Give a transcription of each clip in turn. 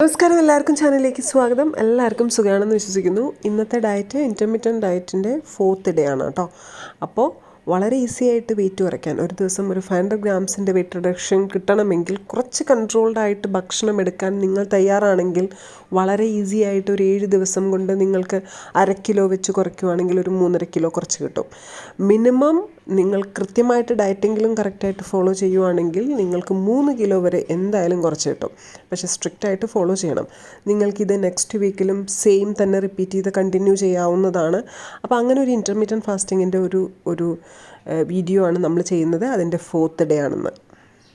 നമസ്കാരം എല്ലാവർക്കും ചാനലിലേക്ക് സ്വാഗതം. എല്ലാവർക്കും സുഖമാണെന്ന് വിശ്വസിക്കുന്നു. ഇന്നത്തെ ഡയറ്റ് ഇന്റർമീഡിയൻ ഡയറ്റിന്റെ ഫോർത്ത് ഡേ ആണ് കേട്ടോ. അപ്പോൾ വളരെ ഈസി ആയിട്ട് വെയിറ്റ് കുറയ്ക്കാൻ ഒരു ദിവസം ഒരു ഫൈവ് ഹൺഡ്രഡ് ഗ്രാംസിന്റെ വെയിറ്റ് റിഡക്ഷൻ കിട്ടണമെങ്കിൽ കുറച്ച് കൺട്രോൾഡ് ആയിട്ട് ഭക്ഷണം എടുക്കാൻ നിങ്ങൾ തയ്യാറാണെങ്കിൽ വളരെ ഈസി ആയിട്ട് ഒരു ഏഴ് ദിവസം കൊണ്ട് നിങ്ങൾക്ക് അര കിലോ വെച്ച് കുറയ്ക്കുവാണെങ്കിൽ ഒരു മൂന്നര കിലോ കുറച്ച് കിട്ടും. മിനിമം നിങ്ങൾ കൃത്യമായിട്ട് ഡയറ്റെങ്കിലും കറക്റ്റായിട്ട് ഫോളോ ചെയ്യുവാണെങ്കിൽ നിങ്ങൾക്ക് മൂന്ന് കിലോ വരെ എന്തായാലും കുറച്ച് കിട്ടും. പക്ഷേ സ്ട്രിക്റ്റായിട്ട് ഫോളോ ചെയ്യണം. നിങ്ങൾക്കിത് നെക്സ്റ്റ് വീക്കിലും സെയിം തന്നെ റിപ്പീറ്റ് ചെയ്ത് കണ്ടിന്യൂ ചെയ്യാവുന്നതാണ്. അപ്പോൾ അങ്ങനെ ഒരു ഇന്റർമീഡിയറ്റ് ഫാസ്റ്റിങ്ങിന്റെ ഒരു ഒരു വീഡിയോ ആണ് നമ്മൾ ചെയ്യുന്നത്. അതിന്റെ ഫോർത്ത് ഡേ ആണെന്ന്.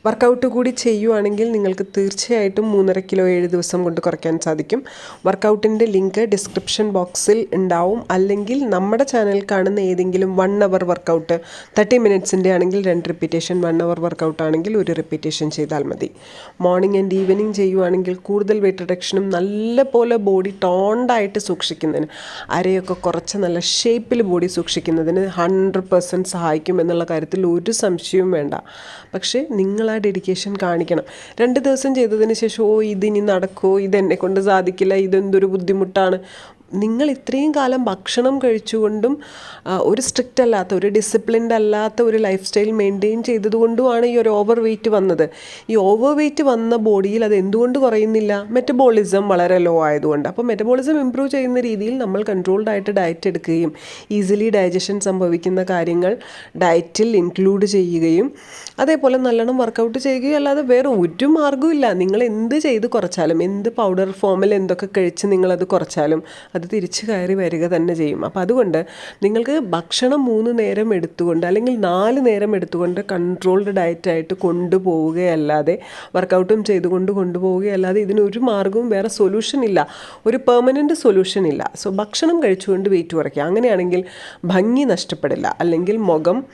വർക്കൗട്ട് കൂടി ചെയ്യുവാണെങ്കിൽ നിങ്ങൾക്ക് തീർച്ചയായിട്ടും മൂന്നര കിലോ ഏഴ് ദിവസം കൊണ്ട് കുറയ്ക്കാൻ സാധിക്കും. വർക്കൗട്ടിന്റെ ലിങ്ക് ഡിസ്ക്രിപ്ഷൻ ബോക്സിൽ ഉണ്ടാവും. അല്ലെങ്കിൽ നമ്മുടെ ചാനൽ കാണുന്ന ഏതെങ്കിലും വൺ അവർ വർക്കൗട്ട് തേർട്ടി മിനിറ്റ്സിന്റെ ആണെങ്കിൽ രണ്ട് റിപ്പീറ്റേഷൻ വൺ അവർ വർക്കൗട്ട് ആണെങ്കിൽ ഒരു റിപ്പീറ്റേഷൻ ചെയ്താൽ മതി. മോർണിംഗ് ആൻഡ് ഈവനിങ് ചെയ്യുവാണെങ്കിൽ കൂടുതൽ വെയിറ്റ് റിഡക്ഷനും നല്ല പോലെ ബോഡി ടോണ്ടായിട്ട് സൂക്ഷിക്കുന്നതിന് അരയൊക്കെ കുറച്ച് നല്ല ഷേപ്പിൽ ബോഡി സൂക്ഷിക്കുന്നതിന് ഹൺഡ്രഡ് പെർസെന്റ് സഹായിക്കും എന്നുള്ള കാര്യത്തിൽ ഒരു സംശയവും വേണ്ട. പക്ഷേ നിങ്ങൾ ആ ഡെഡിക്കേഷൻ കാണിക്കണം. രണ്ട് ദിവസം ചെയ്തതിന് ശേഷം ഓ ഇതിനി നടക്കുമോ ഇതെന്നെ കൊണ്ട് സാധിക്കില്ല ഇതെന്തൊരു ബുദ്ധിമുട്ടാണ്. നിങ്ങൾ ഇത്രയും കാലം ഭക്ഷണം കഴിച്ചുകൊണ്ടും ഒരു സ്ട്രിക്റ്റ് അല്ലാത്ത ഒരു ഡിസിപ്ലിൻഡ് അല്ലാത്ത ഒരു ലൈഫ് സ്റ്റൈൽ മെയിന്റെയിൻ ചെയ്തതുകൊണ്ടുമാണ് ഈ ഒരു ഓവർ വെയ്റ്റ് വന്നത്. ഈ ഓവർ വെയ്റ്റ് വന്ന ബോഡിയിൽ അത് എന്തുകൊണ്ട് കുറയുന്നില്ല? മെറ്റബോളിസം വളരെ ലോ ആയതുകൊണ്ട്. അപ്പോൾ മെറ്റബോളിസം ഇമ്പ്രൂവ് ചെയ്യുന്ന രീതിയിൽ നമ്മൾ കൺട്രോൾഡ് ആയിട്ട് ഡയറ്റ് എടുക്കുകയും ഈസിലി ഡൈജഷൻ സംഭവിക്കുന്ന കാര്യങ്ങൾ ഡയറ്റിൽ ഇൻക്ലൂഡ് ചെയ്യുകയും അതേപോലെ നല്ലോണം വർക്കൗട്ട് ചെയ്യുകയും അല്ലാതെ വേറെ ഒരു മാർഗവും ഇല്ല നിങ്ങൾ എന്ത് ചെയ്ത് കുറച്ചാലും എന്ത് പൗഡർ ഫോമിൽ എന്തൊക്കെ കഴിച്ച് നിങ്ങളത് കുറച്ചാലും അത് തിരിച്ച് കയറി വരിക തന്നെ ചെയ്യും. അപ്പോൾ അതുകൊണ്ട് നിങ്ങൾക്ക് ഭക്ഷണം മൂന്ന് നേരം എടുത്തുകൊണ്ട് അല്ലെങ്കിൽ നാല് നേരം എടുത്തുകൊണ്ട് കൺട്രോൾഡ് ഡയറ്റായിട്ട് കൊണ്ടുപോവുകയല്ലാതെ വർക്കൗട്ടും ചെയ്തുകൊണ്ട് കൊണ്ടുപോവുകയല്ലാതെ ഇതിനൊരു മാർഗവും വേറെ സൊല്യൂഷൻ ഇല്ല. ഒരു പെർമനന്റ് സൊല്യൂഷൻ ഇല്ല. സോ ഭക്ഷണം കഴിച്ചുകൊണ്ട് വെയിറ്റ് കുറയ്ക്കുക. അങ്ങനെയാണെങ്കിൽ ഭംഗി നഷ്ടപ്പെടില്ല. അല്ലെങ്കിൽ മുഖം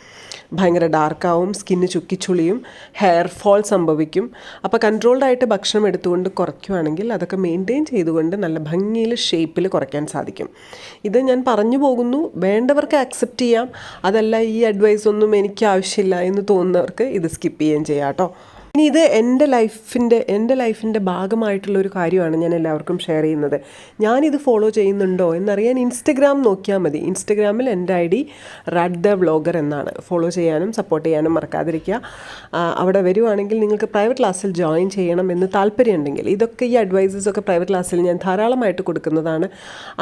ഭയങ്കര ഡാർക്കാവും സ്കിന്ന് ചുക്കിച്ചുളിയും ഹെയർ ഫോൾ സംഭവിക്കും. അപ്പോൾ കൺട്രോൾഡ് ആയിട്ട് ഭക്ഷണം എടുത്തുകൊണ്ട് കുറയ്ക്കുകയാണെങ്കിൽ അതൊക്കെ മെയിന്റെയിൻ ചെയ്തുകൊണ്ട് നല്ല ഭംഗിയിൽ ഷേപ്പിൽ കുറയ്ക്കാൻ സാധിക്കും. ഇത് ഞാൻ പറഞ്ഞു പോകുന്നു വേണ്ടവർക്ക് അക്സെപ്റ്റ് ചെയ്യാം. അതല്ല ഈ അഡ്വൈസ് ഒന്നും എനിക്ക് ആവശ്യമില്ല എന്ന് തോന്നുന്നവർക്ക് ഇത് സ്കിപ്പ് ചെയ്യുകയും ചെയ്യാം കേട്ടോ. ഇനി ഇത് എന്റെ ലൈഫിന്റെ എന്റെ ലൈഫിന്റെ ഭാഗമായിട്ടുള്ള ഒരു കാര്യമാണ് ഞാൻ എല്ലാവർക്കും ഷെയർ ചെയ്യുന്നത്. ഞാനിത് ഫോളോ ചെയ്യുന്നുണ്ടോ എന്നറിയാൻ ഇൻസ്റ്റഗ്രാം നോക്കിയാൽ മതി. ഇൻസ്റ്റഗ്രാമിൽ എന്റെ I D red the vlogger എന്നാണ്. ഫോളോ ചെയ്യാനും സപ്പോർട്ട് ചെയ്യാനും മറക്കാതിരിക്കുക. അവിടെ വരുവാണെങ്കിൽ നിങ്ങൾക്ക് പ്രൈവറ്റ് ക്ലാസ്സിൽ ജോയിൻ ചെയ്യണം എന്ന് താല്പര്യമുണ്ടെങ്കിൽ. ഇതൊക്കെ ഈ അഡ്വൈസസ് ഒക്കെ പ്രൈവറ്റ് ക്ലാസ്സിൽ ഞാൻ ധാരാളമായിട്ട് കൊടുക്കുന്നതാണ്.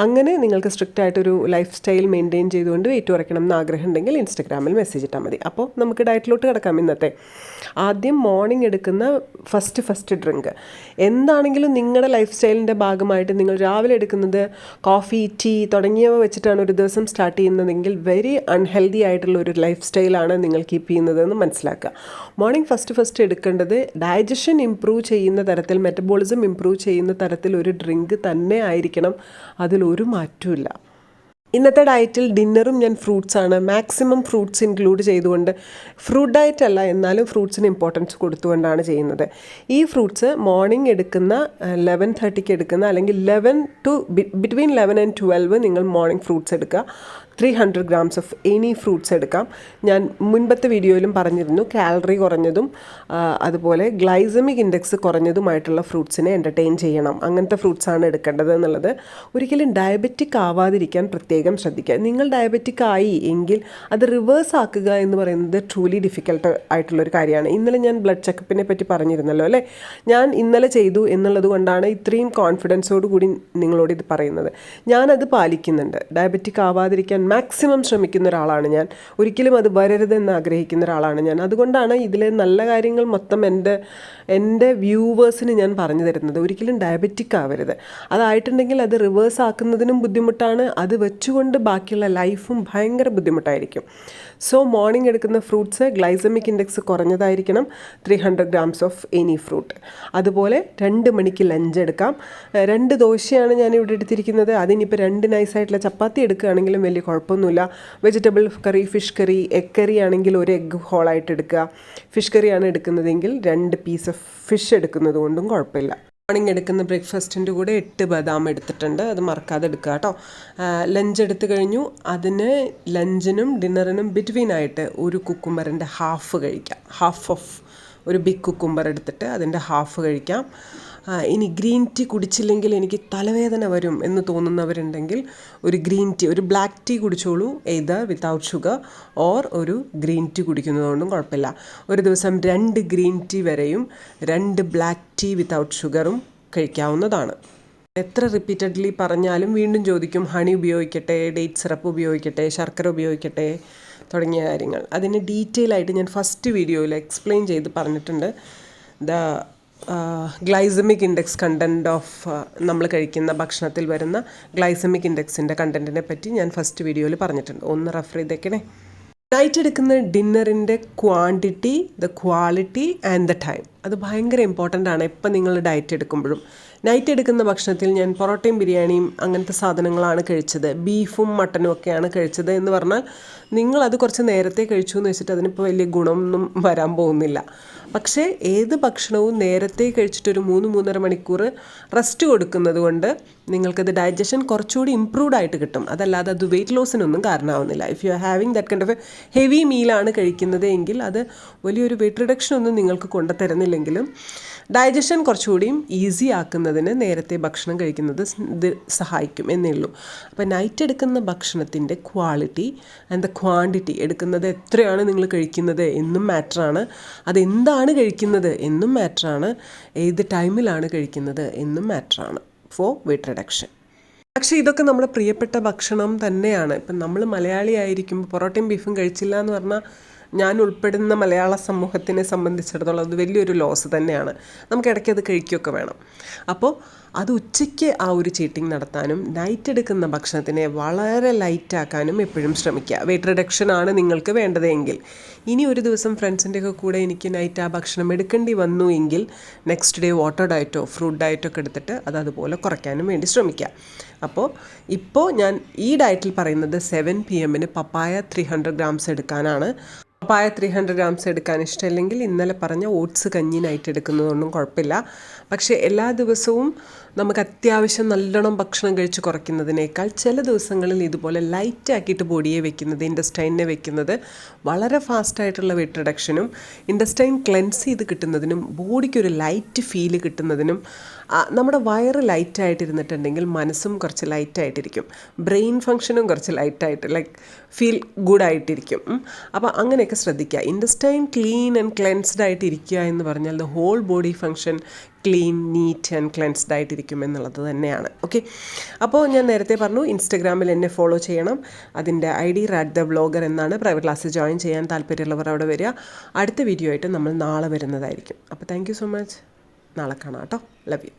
അങ്ങനെ നിങ്ങൾക്ക് സ്ട്രിക്റ്റ് ആയിട്ടൊരു ലൈഫ് സ്റ്റൈൽ മെയിന്റെയിൻ ചെയ്തുകൊണ്ട് വെയിറ്റ് കുറയ്ക്കണം എന്ന് ആഗ്രഹം ഉണ്ടെങ്കിൽ ഇൻസ്റ്റഗ്രാമിൽ മെസ്സേജ് ഇട്ടാൽ മതി. അപ്പോൾ നമുക്ക് ഡയറ്റിലോട്ട് കിടക്കാം ഇന്നത്തെ. ആദ്യം മോർണിംഗ് എടുക്കുന്ന ഫസ്റ്റ് ഫസ്റ്റ് ഡ്രിങ്ക് എന്താണെങ്കിലും നിങ്ങളുടെ ലൈഫ് സ്റ്റൈലിന്റെ ഭാഗമായിട്ട് നിങ്ങൾ രാവിലെ എടുക്കുന്നത് കോഫി ടീ തുടങ്ങിയവ വെച്ചിട്ടാണ് ഒരു ദിവസം സ്റ്റാർട്ട് ചെയ്യുന്നതെങ്കിൽ വെരി അൺഹെൽതി ആയിട്ടുള്ള ഒരു ലൈഫ് സ്റ്റൈലാണ് നിങ്ങൾ കീപ്പ് ചെയ്യുന്നതെന്ന് മനസ്സിലാക്കുക. മോർണിംഗ് ഫസ്റ്റ് ഫസ്റ്റ് എടുക്കേണ്ടത് ഡൈജഷൻ ഇംപ്രൂവ് ചെയ്യുന്ന തരത്തിൽ മെറ്റബോളിസം ഇംപ്രൂവ് ചെയ്യുന്ന തരത്തിൽ ഒരു ഡ്രിങ്ക് തന്നെ ആയിരിക്കണം. അതിലൊരു മാറ്റമില്ല ഇന്നത്തെ ഡയറ്റിൽ ഡിന്നറും ഞാൻ ഫ്രൂട്ട്സ് ആണ് മാക്സിമം ഫ്രൂട്ട്സ് ഇൻക്ലൂഡ് ചെയ്തുകൊണ്ട് ഫ്രൂട്ട് ഡയറ്റ് അല്ല എന്നാലും ഫ്രൂട്ട്സിന് ഇമ്പോർട്ടൻസ് കൊടുത്തുകൊണ്ടാണ് ചെയ്യുന്നത്. ഈ ഫ്രൂട്ട്സ് മോർണിംഗ് എടുക്കുന്ന ലെവൻ തേർട്ടിക്ക് എടുക്കുന്ന അല്ലെങ്കിൽ eleven to between eleven and twelve നിങ്ങൾ മോർണിംഗ് ഫ്രൂട്ട്സ് എടുക്കുക. Three hundred grams of any fruits എടുക്കാം. ഞാൻ മുൻപത്തെ വീഡിയോയിലും പറഞ്ഞിരുന്നു കാലറി കുറഞ്ഞതും അതുപോലെ ഗ്ലൈസമിക് ഇൻഡെക്സ് കുറഞ്ഞതുമായിട്ടുള്ള ഫ്രൂട്ട്സിനെ എന്റർടൈൻ ചെയ്യണം. അങ്ങനത്തെ ഫ്രൂട്ട്സാണ് എടുക്കേണ്ടത് എന്നുള്ളത് ഒരിക്കലും ഡയബറ്റിക് ആവാതിരിക്കാൻ പ്രത്യേകം ശ്രദ്ധിക്കുക. നിങ്ങൾ ഡയബറ്റിക് ആയി എങ്കിൽ അത് റിവേഴ്സ് ആക്കുക എന്ന് പറയുന്നത് ട്രൂലി ഡിഫിക്കൽട്ട് ആയിട്ടുള്ളൊരു കാര്യമാണ്. ഇന്നലെ ഞാൻ ബ്ലഡ് ചെക്കപ്പിനെ പറ്റി പറഞ്ഞിരുന്നല്ലോ അല്ലേ? ഞാൻ ഇന്നലെ ചെയ്തു എന്നുള്ളത് കൊണ്ടാണ് ഇത്രയും കോൺഫിഡൻസോട് കൂടി നിങ്ങളോട് ഇത് പറയുന്നത്. ഞാനത് പാലിക്കുന്നുണ്ട്. ഡയബറ്റിക് ആവാതിരിക്കാൻ മാക്സിമം ശ്രമിക്കുന്ന ഒരാളാണ് ഞാൻ. ഒരിക്കലും അത് വരരുതെന്ന് ആഗ്രഹിക്കുന്ന ഒരാളാണ് ഞാൻ. അതുകൊണ്ടാണ് ഇതിലെ നല്ല കാര്യങ്ങൾ മൊത്തം എന്റെ എന്റെ വ്യൂവേഴ്സിന് ഞാൻ പറഞ്ഞു തരുന്നത്. ഒരിക്കലും ഡയബറ്റിക് ആവരുത്. അതായിട്ടുണ്ടെങ്കിൽ അത് റിവേഴ്സ് ആക്കുന്നതിനും ബുദ്ധിമുട്ടാണ്. അത് വെച്ചുകൊണ്ട് ബാക്കിയുള്ള ലൈഫും ഭയങ്കര ബുദ്ധിമുട്ടായിരിക്കും. സോ മോർണിംഗ് എടുക്കുന്ന fruits glycemic index കുറഞ്ഞതായിരിക്കണം. Three hundred grams of any fruit. അതുപോലെ രണ്ട് മണിക്ക് ലഞ്ച് എടുക്കാം. രണ്ട് ദോശയാണ് ഞാൻ ഇവിടെ എടുത്തിരിക്കുന്നത്. അതിനിപ്പോൾ രണ്ട് നൈസായിട്ടുള്ള ചപ്പാത്തി എടുക്കുകയാണെങ്കിലും വലിയ കുഴപ്പമൊന്നുമില്ല. Vegetable curry fish curry egg curry ആണെങ്കിൽ ഒരു എഗ് ഹോളായിട്ട് എടുക്കുക. ഫിഷ് കറിയാണ് എടുക്കുന്നതെങ്കിൽ രണ്ട് പീസ് ഓഫ് ഫിഷ് എടുക്കുന്നത് കൊണ്ടും കുഴപ്പമില്ല. മോർണിംഗ് എടുക്കുന്ന ബ്രേക്ക്ഫാസ്റ്റിന്റെ കൂടെ എട്ട് ബദാം എടുത്തിട്ടുണ്ട്. അത് മറക്കാതെ എടുക്കുക കേട്ടോ. ലഞ്ച് എടുത്തു കഴിഞ്ഞു. അതിന് ലഞ്ചിനും ഡിന്നറിനും ബിറ്റ്വീൻ ആയിട്ട് ഒരു കുക്കുംബറിന്റെ ഹാഫ് കഴിക്കാം. ഹാഫ് ഓഫ് ഒരു ബിഗ് കുക്കുംബർ എടുത്തിട്ട് അതിന്റെ ഹാഫ് കഴിക്കാം. ഇനി ഗ്രീൻ ടീ കുടിച്ചില്ലെങ്കിൽ എനിക്ക് തലവേദന വരും എന്ന് തോന്നുന്നവരുണ്ടെങ്കിൽ ഒരു ഗ്രീൻ ടീ ഒരു ബ്ലാക്ക് ടീ കുടിച്ചോളൂ എയ്തർ വിത്തൗട്ട് ഷുഗർ ഓർ ഒരു ഗ്രീൻ ടീ കുടിക്കുന്നതുകൊണ്ടും കുഴപ്പമില്ല. ഒരു ദിവസം രണ്ട് ഗ്രീൻ ടീ വരെയും രണ്ട് ബ്ലാക്ക് ടീ വിത്തൗട്ട് ഷുഗറും കഴിക്കാവുന്നതാണ്. എത്ര റിപ്പീറ്റഡ്ലി പറഞ്ഞാലും വീണ്ടും ചോദിക്കും ഹണി ഉപയോഗിക്കട്ടെ ഡേറ്റ് സിറപ്പ് ഉപയോഗിക്കട്ടെ ശർക്കര ഉപയോഗിക്കട്ടെ തുടങ്ങിയ കാര്യങ്ങൾ. അതിന് ഡീറ്റെയിൽ ആയിട്ട് ഞാൻ ഫസ്റ്റ് വീഡിയോയിൽ എക്സ്പ്ലെയിൻ ചെയ്ത് പറഞ്ഞിട്ടുണ്ട്. The glycemic index content of നമ്മൾ കഴിക്കുന്ന ഭക്ഷണത്തിൽ വരുന്ന ഗ്ലൈസമിക് ഇൻഡെക്സിന്റെ കണ്ടന്റിനെ പറ്റി ഞാൻ ഫസ്റ്റ് വീഡിയോയിൽ പറഞ്ഞിട്ടുണ്ട്. ഒന്ന് റെഫർ ചെയ്തേക്കണേ. ഡയറ്റ് എടുക്കുന്ന ഡിന്നറിന്റെ quantity the quality and the time അത് ഭയങ്കര ഇമ്പോർട്ടന്റ് ആണ് എപ്പോൾ നിങ്ങൾ ഡയറ്റ് എടുക്കുമ്പോഴും. നൈറ്റ് എടുക്കുന്ന ഭക്ഷണത്തിൽ ഞാൻ പൊറോട്ടയും ബിരിയാണിയും അങ്ങനത്തെ സാധനങ്ങളാണ് കഴിച്ചത്. ബീഫും മട്ടനും ഒക്കെയാണ് കഴിച്ചത് എന്ന് പറഞ്ഞാൽ നിങ്ങളത് കുറച്ച് നേരത്തെ കഴിച്ചു എന്ന് വെച്ചിട്ട് അതിനിപ്പോൾ വലിയ ഗുണമൊന്നും വരാൻ പോകുന്നില്ല. പക്ഷേ ഏത് ഭക്ഷണവും നേരത്തെ കഴിച്ചിട്ടൊരു മൂന്ന് മൂന്നര മണിക്കൂർ റെസ്റ്റ് കൊടുക്കുന്നത് കൊണ്ട് നിങ്ങൾക്കത് ഡൈജഷൻ കുറച്ചുകൂടി ഇമ്പ്രൂവ്ഡ് ആയിട്ട് കിട്ടും. അതല്ലാതെ അത് വെയിറ്റ് ലോസിനൊന്നും കാരണമാവുന്നില്ല. If you are having that kind of heavy മീലാണ് കഴിക്കുന്നത് എങ്കിൽ അത് വലിയൊരു വെയിറ്റ് റിഡക്ഷൻ ഒന്നും നിങ്ങൾക്ക് കൊണ്ടുതരുന്നില്ലെങ്കിലും ഡൈജഷൻ കുറച്ചുകൂടിയും ഈസി ആക്കുന്നതിന് നേരത്തെ ഭക്ഷണം കഴിക്കുന്നത് ഇത് സഹായിക്കും എന്നേ ഉള്ളൂ. അപ്പോൾ നൈറ്റ് എടുക്കുന്ന ഭക്ഷണത്തിന്റെ ക്വാളിറ്റി ആൻഡ് ദ ക്വാണ്ടിറ്റി എടുക്കുന്നത് എത്രയാണ് നിങ്ങൾ കഴിക്കുന്നത് എന്നും മാറ്ററാണ്. അതെന്താണ് കഴിക്കുന്നത് എന്നും മാറ്ററാണ്. ഏത് ടൈമിലാണ് കഴിക്കുന്നത് എന്നും മാറ്ററാണ് ഫോർ വെയിറ്റ് റിഡക്ഷൻ. പക്ഷേ ഇതൊക്കെ നമ്മുടെ പ്രിയപ്പെട്ട ഭക്ഷണം തന്നെയാണ്. ഇപ്പം നമ്മൾ മലയാളി ആയിരിക്കുമ്പോൾ പൊറോട്ടയും ബീഫും കഴിച്ചില്ല എന്ന് പറഞ്ഞാൽ ഞാൻ ഉൾപ്പെടുന്ന മലയാള സമൂഹത്തിനെ സംബന്ധിച്ചിടത്തോളം അത് വലിയൊരു ലോസ് തന്നെയാണ്. നമുക്ക് ഇടയ്ക്ക് അത് കഴിക്കുകയൊക്കെ വേണം. അപ്പോൾ അത് ഉച്ചയ്ക്ക് ആ ഒരു ചീറ്റിംഗ് നടത്താനും നൈറ്റ് എടുക്കുന്ന ഭക്ഷണത്തിനെ വളരെ ലൈറ്റാക്കാനും എപ്പോഴും ശ്രമിക്കുക. വെയിറ്റ് റിഡക്ഷൻ ആണ് നിങ്ങൾക്ക് വേണ്ടതെങ്കിൽ ഇനി ഒരു ദിവസം ഫ്രണ്ട്സിന്റെയൊക്കെ കൂടെ എനിക്ക് നൈറ്റ് ആ ഭക്ഷണം എടുക്കേണ്ടി വന്നു എങ്കിൽ നെക്സ്റ്റ് ഡേ വാട്ടർ ഡയറ്റോ ഫ്രൂട്ട് ഡയറ്റോ ഒക്കെ എടുത്തിട്ട് അത് അതുപോലെ കുറയ്ക്കാനും വേണ്ടി ശ്രമിക്കുക. അപ്പോൾ ഇപ്പോൾ ഞാൻ ഈ ഡയറ്റിൽ പറയുന്നത് സെവൻ പി എമ്മിന് പപ്പായ ത്രീ ഹൺഡ്രഡ് ഗ്രാംസ് എടുക്കാനാണ്. പപ്പായ ത്രീ ഹൺഡ്രഡ് ഗ്രാംസ് എടുക്കാൻ ഇഷ്ടമില്ലെങ്കിൽ ഇന്നലെ പറഞ്ഞ ഓട്സ് കഞ്ഞി നൈറ്റ് എടുക്കുന്നതൊന്നും കുഴപ്പമില്ല. പക്ഷേ എല്ലാ ദിവസവും നമുക്ക് അത്യാവശ്യം നല്ലോണം ഭക്ഷണം കഴിച്ച് കുറയ്ക്കുന്നതിനേക്കാൾ ചില ദിവസങ്ങളിൽ ഇതുപോലെ ലൈറ്റാക്കിയിട്ട് ബോഡിയെ വെക്കുന്നത് ഇൻഡസ്റ്റൈനെ വെക്കുന്നത് വളരെ ഫാസ്റ്റായിട്ടുള്ള വെയിറ്റ് റിഡക്ഷനും ഇൻഡസ്റ്റൈൻ ക്ലെൻസ് ചെയ്ത് കിട്ടുന്നതിനും ബോഡിക്കൊരു ലൈറ്റ് ഫീൽ കിട്ടുന്നതിനും നമ്മുടെ വയറ് ലൈറ്റായിട്ടിരുന്നിട്ടുണ്ടെങ്കിൽ മനസ്സും കുറച്ച് ലൈറ്റായിട്ടിരിക്കും ബ്രെയിൻ ഫങ്ഷനും കുറച്ച് ലൈറ്റായിട്ട് ലൈക്ക് ഫീൽ ഗുഡ് ആയിട്ടിരിക്കും. അപ്പോൾ അങ്ങനെയൊക്കെ ശ്രദ്ധിക്കുക. ഇൻഡസ്റ്റൈൻ ക്ലീൻ ആൻഡ് ക്ലെൻസ്ഡ് ആയിട്ടിരിക്കുക എന്ന് പറഞ്ഞാൽ the whole body function clean neat and cleansed ആയിട്ടിരിക്കും എന്നുള്ളത് തന്നെയാണ്. ഓക്കെ അപ്പോൾ ഞാൻ നേരത്തെ പറഞ്ഞു ഇൻസ്റ്റഗ്രാമിൽ എന്നെ ഫോളോ ചെയ്യണം. അതിന്റെ I D rat the blogger എന്നാണ് പ്രൈവറ്റ് ക്ലാസ്സിൽ ജോയിൻ ചെയ്യാൻ താല്പര്യമുള്ളവർ അവിടെ വരിക. അടുത്ത വീഡിയോ ആയിട്ട് നമ്മൾ നാളെ വരുന്നതായിരിക്കും. അപ്പോൾ താങ്ക് സോ മച്ച് നാളെ കാണാം കേട്ടോ. Love you